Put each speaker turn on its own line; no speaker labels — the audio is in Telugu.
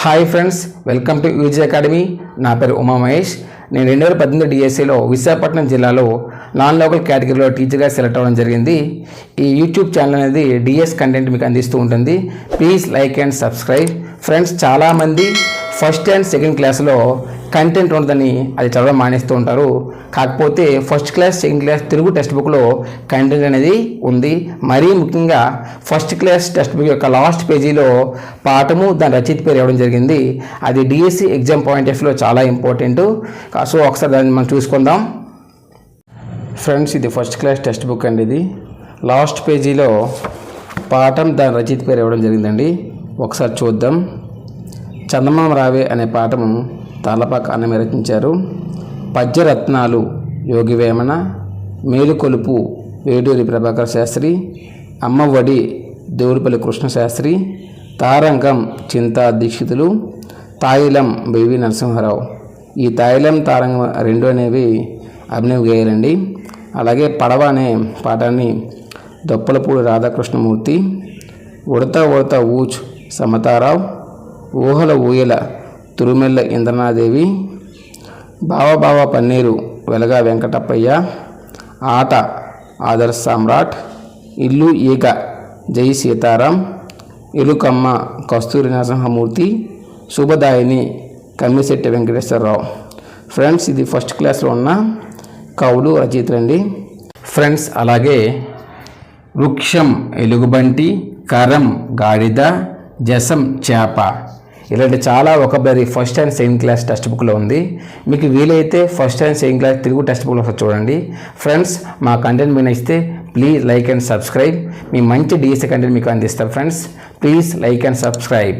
Hi friends welcome to UG academy నా పేరు ఉమా మహేష్. నేను రెండు వేల పద్దెనిమిది డిఎస్సిలో విశాఖపట్నం జిల్లాలో నాన్ లోకల్ కేటగిరీలో టీచర్గా సెలెక్ట్ అవ్వడం జరిగింది. ఈ యూట్యూబ్ ఛానల్ అనేది డిఎస్ కంటెంట్ మీకు అందిస్తూ ఉంటుంది. Please like and subscribe friends చాలామంది ఫస్ట్ అండ్ సెకండ్ క్లాస్లో కంటెంట్ ఉండదని అది చదవడం మానేస్తూ ఉంటారు. కాకపోతే first class second class Telugu text బుక్లో కంటెంట్ అనేది ఉంది. మరీ ముఖ్యంగా ఫస్ట్ క్లాస్ టెక్స్ట్ బుక్ యొక్క లాస్ట్ పేజీలో పాఠము దాని రచయిత పేరు ఇవ్వడం జరిగింది. అది డిఎస్సి ఎగ్జామ్ పాయింట్ ఆఫ్ వ్యూలో చాలా ఇంపార్టెంట్ సో ఒకసారి దాన్ని మనం చూసుకుందాం. ఫ్రెండ్స్ ఇది ఫస్ట్ క్లాస్ టెక్స్ట్ బుక్ అండి ఇది. లాస్ట్ పేజీలో పాఠం దాని రచయిత పేరు ఇవ్వడం జరిగిందండి. ఒకసారి చూద్దాం. చందమామ రావే అనే పాఠము తాళపాక అన్నమే రచించారు పద్యరత్నాలు యోగివేమన మేలుకొలుపు వేడూరి ప్రభాకర్ శాస్త్రి అమ్మఒడి దేవుడిపల్లి కృష్ణశాస్త్రి తారంగం చింతా దీక్షితులు తాయిలం బేవి నరసింహారావు. ఈ తాయిలం తారంగం రెండు అనేవి అభినవ్ గేయాలండి. అలాగే పడవ అనే పాఠాన్ని దొప్పలపూడి రాధాకృష్ణమూర్తి ఉడత ఉడత ఊచ్ సమతారావు ఊహల ఊయల తురుమెల్ల ఇంద్రనాదేవి బావబావ పన్నీరు వెలగా వెంకటప్పయ్య ఆట ఆదర్శ సామ్రాట్ ఇల్లు ఈగ జై సీతారాం ఎలుకమ్మ కస్తూరి నరసింహమూర్తి శుభదాయిని కమ్మిశెట్టి వెంకటేశ్వరరావు. ఫ్రెండ్స్ ఇది ఫస్ట్ క్లాస్లో ఉన్న కవులు రచయితలండి ఫ్రెండ్స్ అలాగే వృక్షం ఎలుగుబంటి కరం గాడిద జసం చేప. ఇలాంటి చాలా ఒకబరి first and second class text బుక్లో ఉంది. మీకు వీలైతే first and second class Telugu text బుక్లో చూడండి. ఫ్రెండ్స్ మా కంటెంట్ మీకు నచ్చితే ప్లీజ్ లైక్ అండ్ సబ్స్క్రైబ్ మీ మంచి డిఎస్సీ కంటెంట్ మీకు అందిస్తాం. Friends please like and subscribe